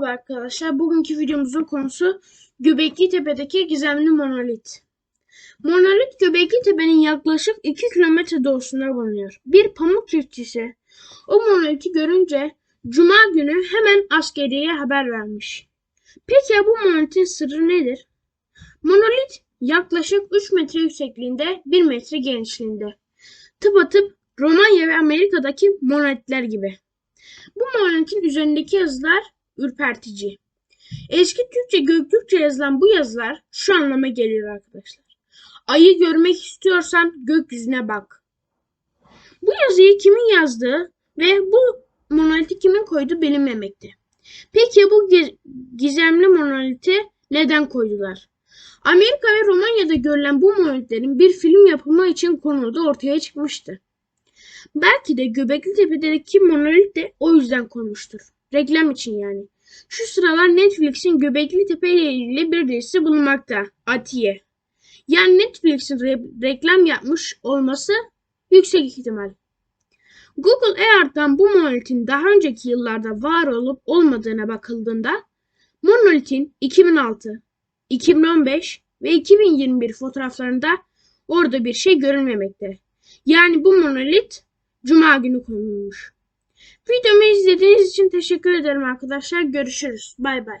Merhaba arkadaşlar. Bugünkü videomuzun konusu Göbekli Tepe'deki gizemli monolit. Monolit Göbekli Tepe'nin yaklaşık 2 kilometre doğusunda bulunuyor. Bir pamuk çiftçisi o monoliti görünce Cuma günü hemen askeriyeye haber vermiş. Peki ya bu monolitin sırrı nedir? Monolit yaklaşık 3 metre yüksekliğinde 1 metre genişliğinde. Tıpatıp Romanya ve Amerika'daki monolitler gibi. Bu monolitin üzerindeki yazılar ürpertici. Eski Türkçe Göktürkçe yazılan bu yazılar şu anlama geliyor arkadaşlar. Ayı görmek istiyorsan gökyüzüne bak. Bu yazıyı kimin yazdığı ve bu monoliti kimin koyduğu bilinmemekte. Peki bu gi- gizemli monoliti neden koydular? Amerika ve Romanya'da görülen bu monolitlerin bir film yapımı için konulduğu ortaya çıkmıştı. Belki de Göbekli Tepe'deki monolit de o yüzden konmuştur. Reklam için yani. Şu sıralar Netflix'in Göbekli Tepe ile ilgili bir dizisi bulunmakta. Atiye. Yani Netflix'in re- reklam yapmış olması yüksek ihtimal. Google Earth'tan bu monolitin daha önceki yıllarda var olup olmadığına bakıldığında monolitin 2006, 2015 ve 2021 fotoğraflarında orada bir şey görülmemekte. Yani bu monolit Cuma günü konulmuş. Videomu izlediğiniz için teşekkür ederim arkadaşlar. Görüşürüz. Bay bay.